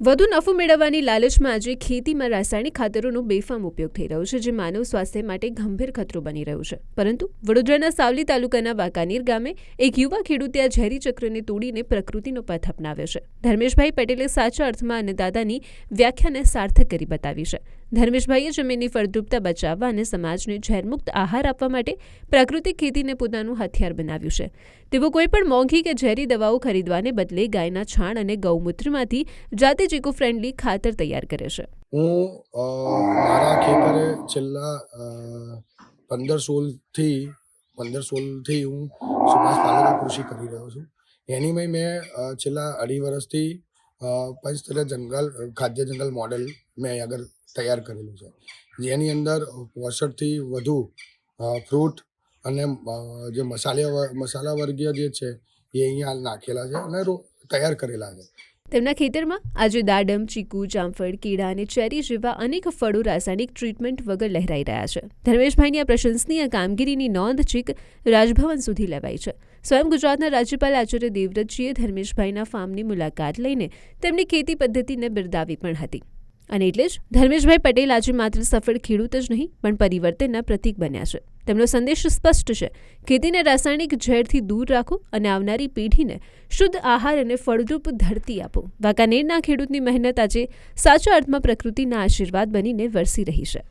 વધુ નફો મેળવવાની લાલચમાં આજે ખેતીમાં રાસાયણિક ખાતરોનો બેફામ ઉપયોગ થઈ રહ્યો છે, જે માનવ સ્વાસ્થ્ય માટે ગંભીર ખતરો બની રહ્યો છે. પરંતુ વડોદરાના સાવલી તાલુકાના વાંકાનેર ગામે એક યુવા ખેડૂતે આ ઝેરી ચક્રને તોડીને પ્રકૃતિનો પથ અપનાવ્યો છે. ધર્મેશભાઈ પટેલે સાચા અર્થમાં અન્નદાતાની વ્યાખ્યાને સાર્થક કરી બતાવી છે. ધર્મેશભાઈએ જમીનની ફળદ્રુપતા બચાવવા અને સમાજને ઝેરમુક્ત આહાર આપવા માટે પ્રાકૃતિક ખેતીને પોતાનું હથિયાર બનાવ્યું છે. તેઓ કોઈપણ મોંઘી કે ઝેરી દવાઓ ખરીદવાને બદલે ગાયના છાણ અને ગૌમૂત્રમાંથી જાતે જ ઇકો ફ્રેન્ડલી ખાતર તૈયાર કરે છે. હું મારા ખેતરે છેલ્લા પંદર સોળથી પંદર સોળથી હું સુભાષ પાલેકર કૃષિ કરી રહ્યો છું. એની મેં છેલ્લા અઢી વર્ષથી પંચતંત્ર જંગલ, ખાદ્ય જંગલ મોડેલ મેં આગળ તૈયાર કરેલું છે. જેની અંદર પોસઠથી વધુ ફ્રૂટ અને જે મસાલા મસાલા વર્ગીય જે છે એ અહીંયા નાખેલા છે અને તૈયાર કરેલા છે. તેમના ખેતરમાં આજે દાડમ, ચીકુ, જામફળ કેળા અને ચેરી જેવા અનેક ફળો રાસાયણિક ટ્રીટમેન્ટ વગર લહેરાઈ રહ્યા છે. ધર્મેશભાઈની આ પ્રશંસનીય કામગીરીની નોંધ ચીક રાજભવન સુધી લેવાઈ છે. સ્વયં ગુજરાતના રાજ્યપાલ આચાર્ય દેવવ્રતજીએ ધર્મેશભાઈના ફાર્મની મુલાકાત લઈને તેમની ખેતી પદ્ધતિને બિરદાવી પણ હતી. અને એટલે જ ધર્મેશભાઈ પટેલ આજે માત્ર સફળ ખેડૂત જ નહીં, પણ પરિવર્તનના પ્રતીક બન્યા છે. તેમનો સંદેશ સ્પષ્ટ છે. ખેતીને રાસાયણિક ઝેરથી દૂર રાખો અને આવનારી પેઢીને શુદ્ધ આહાર અને ફળદ્રુપ ધરતી આપો. વાંકાનેરના ખેડૂતની મહેનત આજે સાચા અર્થમાં પ્રકૃતિના આશીર્વાદ બનીને વરસી રહી છે.